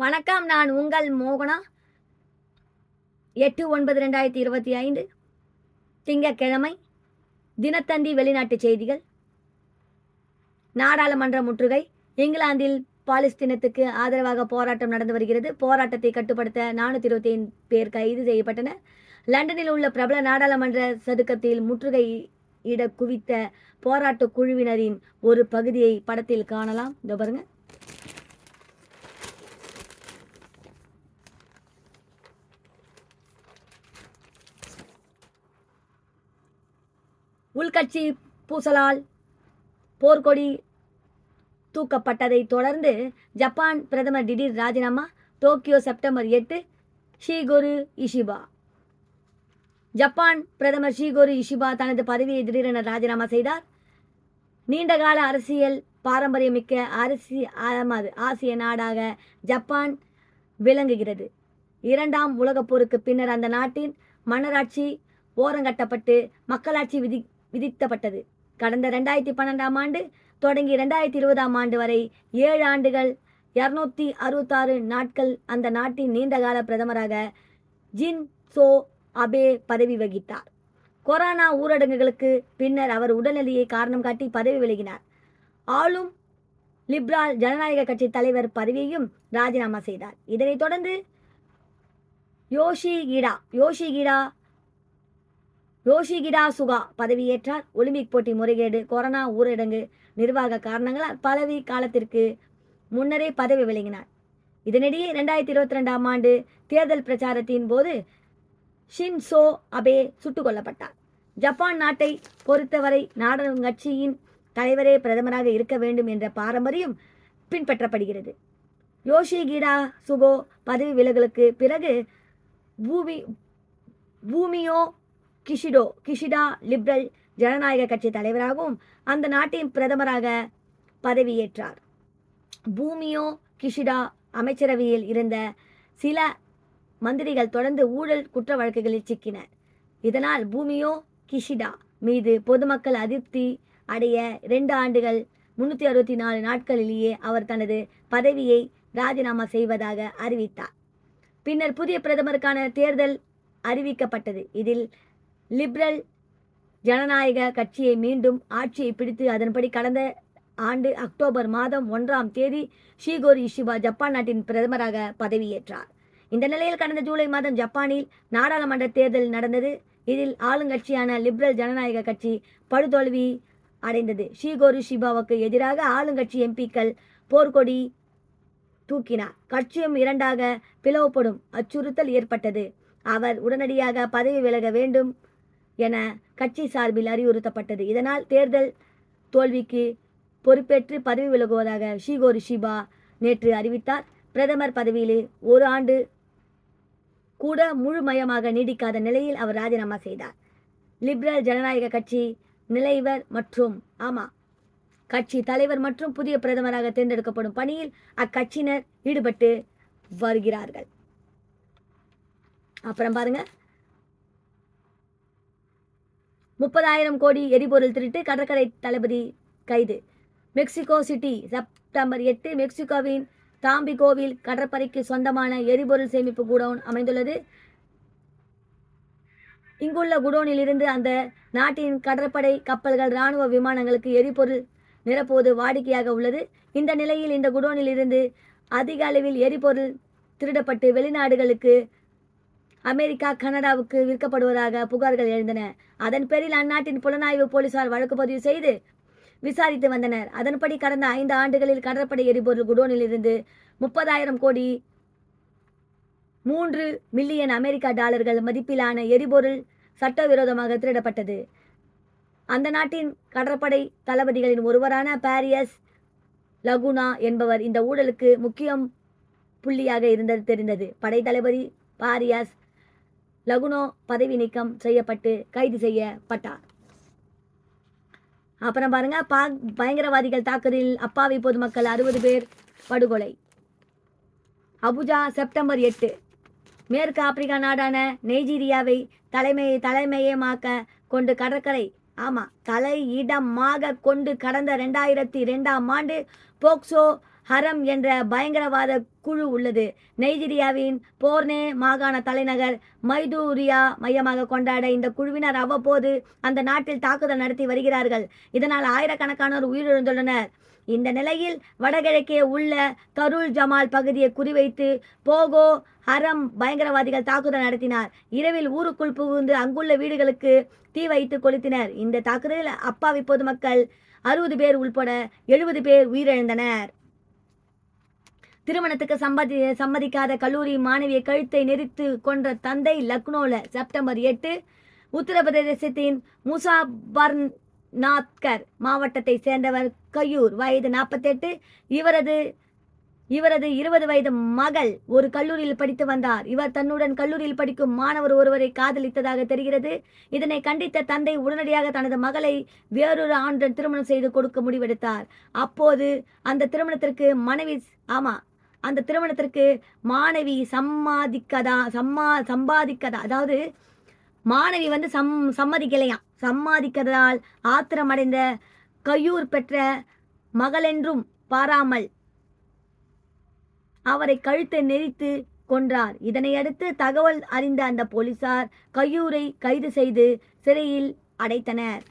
வணக்கம் நான் உங்கள் மோகனா? எட்டு ஒன்பது ரெண்டாயிரத்தி இருபத்தி ஐந்து திங்கட்கிழமை தினத்தந்தி வெளிநாட்டு செய்திகள். நாடாளுமன்ற முற்றுகை இங்கிலாந்தில் பாலஸ்தீனத்துக்கு ஆதரவாக போராட்டம் நடந்து வருகிறது. போராட்டத்தை கட்டுப்படுத்த நானூற்றி இருபத்தி ஐந்து பேர் கைது செய்யப்பட்டனர். லண்டனில் உள்ள பிரபல நாடாளுமன்ற சதுக்கத்தில் முற்றுகை இட குவித்த போராட்ட குழுவினரின் ஒரு பகுதியை படத்தில் காணலாம். இதோ பாருங்கள் உள்கட்சி பூசலால் போர்க்கொடி தூக்கப்பட்டதைத் தொடர்ந்து ஜப்பான் பிரதமர் திடீர் ராஜினாமா டோக்கியோ செப்டம்பர் எட்டு ஷீகொரு இஷிபா. ஜப்பான் பிரதமர் ஷீகோரு இஷிபா தனது பதவியை திடீரென ராஜினாமா செய்தார். நீண்டகால அரசியல் பாரம்பரியமிக்க அரசி ஆமாது ஆசிய நாடாக ஜப்பான் விளங்குகிறது. இரண்டாம் உலகப் போருக்கு பின்னர் அந்த நாட்டின் மன்னராட்சி ஓரங்கட்டப்பட்டு மக்களாட்சி விதி விதித்தப்பட்டது கடந்த ரெண்டாயிரத்தி பன்னெண்டாம் ஆண்டு தொடங்கி ரெண்டாயிரத்தி இருபதாம் ஆண்டு வரை ஏழு ஆண்டுகள் இரநூத்தி அறுபத்தாறு நாட்கள் அந்த நாட்டின் நீண்டகால பிரதமராக ஜின் சோ அபே பதவி வகித்தார். கொரோனா ஊரடங்குகளுக்கு பின்னர் அவர் உடல்நிலையை காரணம் காட்டி பதவி விலகினார். ஆளும் லிப்ரால் ஜனநாயக கட்சி தலைவர் பதவியையும் ராஜினாமா செய்தார். இதனைத் தொடர்ந்து யோஷிகிடா யோஷிகிடா யோஷிகிடா சுகா பதவியேற்றார். ஒலிம்பிக் போட்டி முறைகேடு கொரோனா ஊரடங்கு நிர்வாக காரணங்களால் பதவி காலத்திற்கு முன்னரே பதவி விளங்கினார் இதனிடையே இரண்டாயிரத்தி இருபத்தி ரெண்டாம் ஆண்டு தேர்தல் பிரச்சாரத்தின் போது ஷின்சோ அபே சுட்டுக் கொல்லப்பட்டார். ஜப்பான் நாட்டை பொறுத்தவரை நாடக கட்சியின் தலைவரே பிரதமராக இருக்க வேண்டும் என்ற பாரம்பரியம் பின்பற்றப்படுகிறது. யோஷிகிடா சுகோ பதவி விலகலுக்கு பிறகு பூமி பூமியோ கிஷிடோ கிஷிடா லிபரல் ஜனநாயக கட்சி தலைவராகவும் அந்த நாட்டின் பிரதமராக பதவியேற்றார். பூமியோ கிஷிடா அமைச்சரவையில் இருந்த சில மந்திரிகள் தொடர்ந்து ஊழல் குற்ற வழக்குகளில் சிக்கினர். இதனால் பூமியோ கிஷிடா மீது பொதுமக்கள் அதிருப்தி அடைய இரண்டு ஆண்டுகள் முன்னூற்றி அறுபத்தி நாலு நாட்களிலேயே அவர் தனது பதவியை ராஜினாமா செய்வதாக அறிவித்தார். பின்னர் புதிய பிரதமருக்கான தேர்தல் அறிவிக்கப்பட்டது. இதில் லிபரல் ஜனநாயக கட்சியை மீண்டும் ஆட்சியை பிடித்து அதன்படி கடந்த ஆண்டு அக்டோபர் மாதம் ஒன்றாம் தேதி ஷீகோரி இஷிபா ஜப்பான் நாட்டின் பிரதமராக பதவியேற்றார். இந்த நிலையில் கடந்த ஜூலை மாதம் ஜப்பானில் நாடாளுமன்ற தேர்தல் நடந்தது. இதில் ஆளுங்கட்சியான லிபரல் ஜனநாயக கட்சி படுதோல்வி அடைந்தது. ஷீகோரி ஷிபாவுக்கு எதிராக ஆளுங்கட்சி எம்பிக்கள் போர்க்கொடி தூக்கினார். கட்சியும் இரண்டாக பிளவுபடும் அச்சுறுத்தல் ஏற்பட்டது. அவர் உடனடியாக பதவி விலக வேண்டும். என கட்சி சார்பில் அறிவுறுத்தப்பட்டது. இதனால் தேர்தல் தோல்விக்கு பொறுப்பேற்று பதவி விலகுவதாக ஷீகோரி ஷிபா நேற்று அறிவித்தார். பிரதமர் பதவியிலே ஒரு ஆண்டு கூட முழுமயமாக நீடிக்காத நிலையில் அவர் ராஜினாமா செய்தார். லிபரல் ஜனநாயக கட்சி நிலைவர் மற்றும் ஆமா கட்சி தலைவர் மற்றும் புதிய பிரதமராக தேர்ந்தெடுக்கப்படும் பணியில் அக்கட்சியினர் ஈடுபட்டு வருகிறார்கள். அப்புறம் பாருங்க முப்பதாயிரம் கோடி எரிபொருள் திருட்டு கடற்கரை தளபதி கைது. மெக்சிகோ சிட்டி செப்டம்பர் எட்டு மெக்சிகோவின் தாம்பிகோவில் கடற்படைக்கு சொந்தமான எரிபொருள் சேமிப்பு குடோன் அமைந்துள்ளது. இங்குள்ள குடோனில் இருந்து அந்த நாட்டின் கடற்படை கப்பல்கள் இராணுவ விமானங்களுக்கு எரிபொருள் நிரப்புவது வாடிக்கையாக உள்ளது. இந்த நிலையில் இந்த குடோனில் இருந்து அதிக அளவில் எரிபொருள் திருடப்பட்டு வெளிநாடுகளுக்கு அமெரிக்கா கனடாவுக்கு விற்கப்படுவதாக புகார்கள் எழுந்தன. அதன் பேரில் அந்நாட்டின் புலனாய்வு போலீசார் வழக்கு பதிவு செய்து விசாரித்து வந்தனர். அதன்படி கடந்த ஐந்து ஆண்டுகளில் கடற்படை எரிபொருள் குடோனில் இருந்து முப்பதாயிரம் கோடி மூன்று மில்லியன் அமெரிக்கா டாலர்கள் மதிப்பிலான எரிபொருள் சட்டவிரோதமாக திருடப்பட்டது. அந்த நாட்டின் கடற்படை தளபதிகளின் ஒருவரான பாரியஸ் லகுனா என்பவர் இந்த ஊழலுக்கு முக்கியம் புள்ளியாக இருந்தது தெரிந்தது. படை தளபதி பாரியாஸ் லகுனோ பதவி நீக்கம் செய்யப்பட்டு கைது செய்யப்பட்டார். அப்புறம் பாருங்க பாக் பயங்கரவாதிகள் தாக்குதலில் அப்பாவி பொதுமக்கள் அறுபது பேர் படுகொலை. அபுஜா செப்டம்பர் எட்டு. மேற்கு ஆப்பிரிக்கா நாடான நைஜீரியாவை தலைமை தலைமையமாக்க கொண்டு கடற்கரை ஆமாம் தலையிடமாக கொண்டு கடந்த ரெண்டாயிரத்தி ரெண்டாம் ஆண்டு போக்சோ ஹரம் என்ற பயங்கரவாத குழு உள்ளது. நைஜீரியாவின் போர்னே மாகாண தலைநகர் மைதூரியா மையமாக கொண்டாட இந்த குழுவினர் அவ்வப்போது அந்த நாட்டில் தாக்குதல் நடத்தி வருகிறார்கள். இதனால் ஆயிரக்கணக்கானோர் உயிரிழந்துள்ளனர். இந்த நிலையில் வடகிழக்கே உள்ள கருள் ஜமால் பகுதியை குறிவைத்து போகோ ஹரம் பயங்கரவாதிகள் தாக்குதல் நடத்தினார். இரவில் ஊருக்குள் புகுந்து அங்குள்ள வீடுகளுக்கு தீ வைத்து கொளுத்தினர். இந்த தாக்குதலில் அப்பாவி பொதுமக்கள் அறுபது பேர் உள்பட எழுபது பேர் உயிரிழந்தனர். திருமணத்துக்கு சம்மதி சம்மதிக்காத கல்லூரி மாணவியை கழுத்தை நெரித்து கொன்ற தந்தை லக்னோல செப்டம்பர் எட்டு உத்தரப்பிரதேசத்தின் முசாபர்ன் நாத்கர் மாவட்டத்தை சேர்ந்தவர் கையூர். வயது நாற்பத்தெட்டு. இவரது இவரது இருபது வயது மகள் ஒரு கல்லூரியில் படித்து வந்தார். இவர் தன்னுடன் கல்லூரியில் படிக்கும் மாணவர் ஒருவரை காதலித்ததாக தெரிகிறது. இதனை கண்டித்த தந்தை உடனடியாக தனது மகளை வேறொரு ஆண்டுடன் திருமணம் செய்து கொடுக்க முடிவெடுத்தார். அப்போது அந்த திருமணத்திற்கு மனைவி ஆமா அந்த திருமணத்திற்கு மாணவி சம்மாதிக்கதா சம்மா சம்பாதிக்கதா அதாவது மாணவி வந்து சம் சம்மதிக்கலையாம் சம்மாதிக்கதால் ஆத்திரமடைந்த கையூர் பெற்ற மகளென்றும் பாராமல் அவரை கழுத்தை நெரித்து கொன்றார். இதனையடுத்து தகவல் அறிந்த அந்த போலீசார் கையூரை கைது செய்து சிறையில் அடைத்தனர்.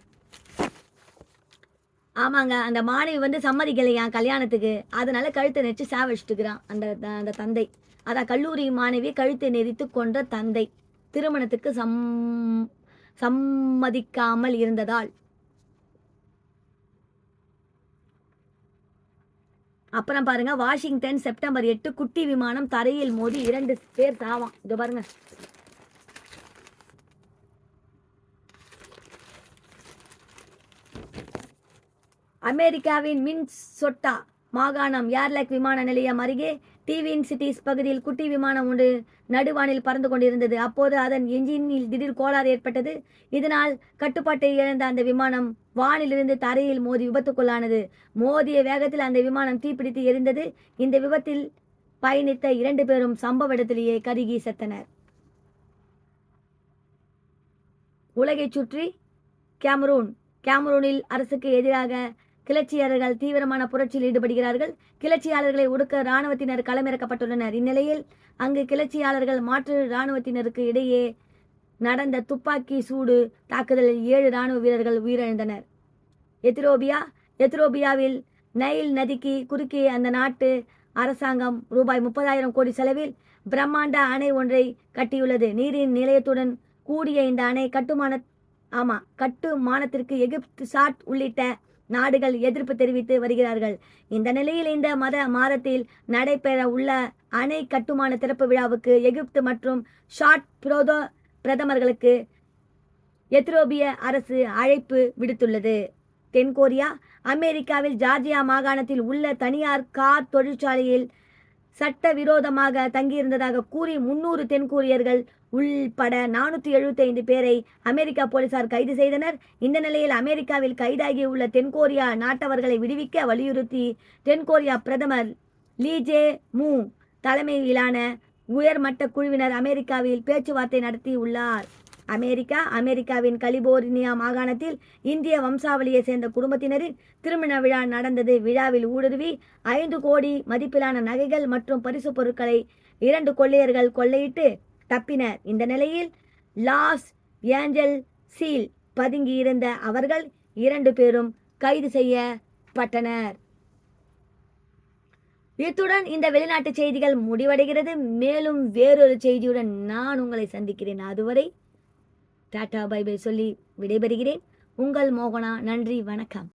ஆமாங்க அந்த மாணவி வந்து சம்மதிக்கலையா கல்யாணத்துக்கு? அதனால கழுத்தை நெரிச்சு சாவடிச்சுட்டுக்கிறான் அந்த அந்த தந்தை. அதான் கல்லூரி மாணவி கழுத்தை நெரித்து கொன்ற தந்தை. திருமணத்துக்கு சம் சம்மதிக்காமல் இருந்ததால். அப்புறம் பாருங்க வாஷிங்டன் செப்டம்பர் எட்டு குட்டி விமானம் தரையில் மோதி இரண்டு பேர் சாவான். இது பாருங்க. அமெரிக்காவின் மின்சொட்டா மாகாணம் ஏர்லக் விமான நிலையம் அருகே டிவின் சிட்டிஸ் பகுதியில் குட்டி விமானம் ஒன்று நடுவானில் பறந்து கொண்டிருந்தது. அப்போது அதன் என்ஜினில் திடீர் கோளாறு ஏற்பட்டது. இதனால் கட்டுப்பாட்டை இழந்த அந்த விமானம் வானிலிருந்து தரையில் மோதி விபத்துக்குள்ளானது. மோதிய வேகத்தில் அந்த விமானம் தீப்பிடித்து எரிந்தது. இந்த விபத்தில் பயணித்த இரண்டு பேரும் சம்பவ இடத்திலேயே கருகி செத்தனர். உலகைச் சுற்றி கேமரூன் கேமரூனில் அரசுக்கு எதிராக கிளர்ச்சியாளர்கள் தீவிரமான புரட்சியில் ஈடுபடுகிறார்கள். கிளர்ச்சியாளர்களை ஒடுக்க இராணுவத்தினர் களமிறக்கப்பட்டுள்ளனர். இந்நிலையில் அங்கு கிளர்ச்சியாளர்கள் மாற்று இராணுவத்தினருக்கு இடையே நடந்த துப்பாக்கி சூடு தாக்குதலில் ஏழு இராணுவ வீரர்கள் உயிரிழந்தனர். எத்திரோபியா எத்திரோபியாவில் நைல் நதிக்கு குறுக்கே அந்த நாட்டு அரசாங்கம் ரூபாய் முப்பதாயிரம் கோடி செலவில் பிரம்மாண்ட அணை ஒன்றை கட்டியுள்ளது. நீரின் நிலையத்துடன் கூடிய இந்த அணை கட்டுமான ஆமாம் கட்டுமானத்திற்கு எகிப்து சாட் உள்ளிட்ட நாடுகள் எதிர்ப்பு தெரிவித்து வருகிறார்கள். இந்த நிலையில் இந்த மத மாதத்தில் நடைபெற உள்ள அணை கட்டுமான திறப்பு விழாவுக்கு எகிப்து மற்றும் ஷாட் புரோதோ பிரதமர்களுக்கு எத்ரோபிய அரசு அழைப்பு விடுத்துள்ளது. தென்கொரியா அமெரிக்காவில் ஜார்ஜியா மாகாணத்தில் உள்ள தனியார் கார் தொழிற்சாலையில் சட்ட விரோதமாக தங்கியிருந்ததாக கூறி முன்னூறு தென்கொரியர்கள் உள்பட நானூற்றி எழுபத்தைந்து பேரை அமெரிக்கா போலீசார் கைது செய்தனர். இந்த நிலையில் அமெரிக்காவில் கைதாகியுள்ள தென்கொரியா நாட்டவர்களை விடுவிக்க வலியுறுத்தி தென்கொரியா பிரதமர் லீஜே மூ தலைமையிலான உயர்மட்ட குழுவினர் அமெரிக்காவில் பேச்சுவார்த்தை நடத்தியுள்ளார் அமெரிக்கா அமெரிக்காவின் கலிபோர்னியா மாகாணத்தில் இந்திய வம்சாவளியை சேர்ந்த குடும்பத்தினரின் திருமண விழா நடந்தது. விழாவில் ஊடுருவி ஐந்து கோடி மதிப்பிலான நகைகள் மற்றும் பரிசு பொருட்களை இரண்டு கொள்ளையர்கள் கொள்ளையிட்டு தப்பினர். இந்த நிலையில் லாஸ் ஏஞ்சல் சீல் பதுங்கியிருந்த அவர்கள் இரண்டு பேரும் கைது செய்யப்பட்டனர். இத்துடன் இந்த வெளிநாட்டு செய்திகள் முடிவடைகிறது. மேலும் வேறொரு செய்தியுடன் நான் உங்களை சந்திக்கிறேன். அதுவரை டாடா பை பை சொல்லி விடைபெறுகிறேன். உங்கள் மோகனா நன்றி வணக்கம்.